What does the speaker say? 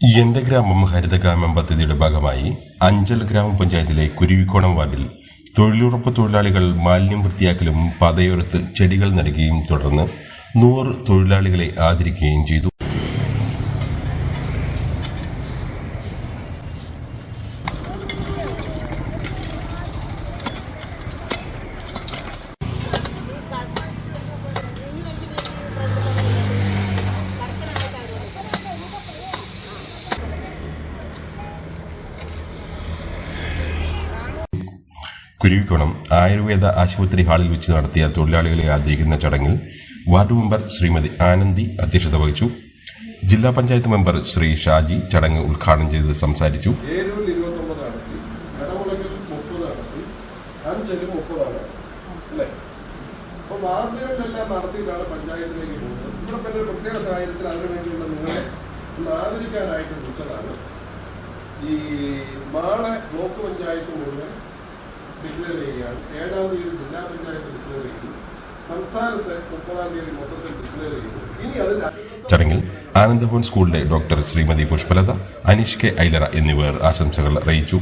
എന്റെ ഗ്രാമം ഹരിതഗ്രാമം പദ്ധതിയുടെ ഭാഗമായി അഞ്ചൽ ഗ്രാമപഞ്ചായത്തിലെ കുരുവിക്കോണം വാർഡിൽ തൊഴിലുറപ്പ് തൊഴിലാളികൾ മാലിന്യം വൃത്തിയാക്കലും പാതയോരത്ത് ചെടികൾ നടുകയും തുടർന്ന് നൂറ് തൊഴിലാളികളെ ആദരിക്കുകയും ചെയ്തു. കുരുവിക്കോണം ആയുർവേദ ആശുപത്രി ഹാളിൽ വെച്ച് നടത്തിയ തൊഴിലാളികളെ ആദരിക്കുന്ന ചടങ്ങിൽ വാർഡ് മെമ്പർ ശ്രീമതി ആനന്ദി അധ്യക്ഷത വഹിച്ചു. ജില്ലാ പഞ്ചായത്ത് മെമ്പർ ശ്രീ ഷാജി ചടങ്ങ് ഉദ്ഘാടനം ചെയ്ത് സംസാരിച്ചു. പ്രത്യേക നിങ്ങളെ ആദരിക്കാനായിട്ട് വിളിച്ചതാണ്. ഈ നാളെ ബ്ലോക്ക് പഞ്ചായത്ത് മുഴുവൻ ഡിക്ലെയർ ചെയ്യുകയാണ്. ഏഴാം തീയതി ജില്ലാ പഞ്ചായത്ത് ഡിക്ലെയർ ചെയ്തു സംസ്ഥാനത്ത് മുപ്പതാം തീയതി മൊത്തത്തിൽ ഡിക്ലെയർ ചെയ്തു ഇനി അതിന്റെ ചടങ്ങിൽ ആനന്ദഭവൻ സ്കൂളിലെ ഡോക്ടർ ശ്രീമതി പുഷ്പലത അനീഷ് കെ ഐലറ എന്നിവർ ആശംസകൾ അറിയിച്ചു.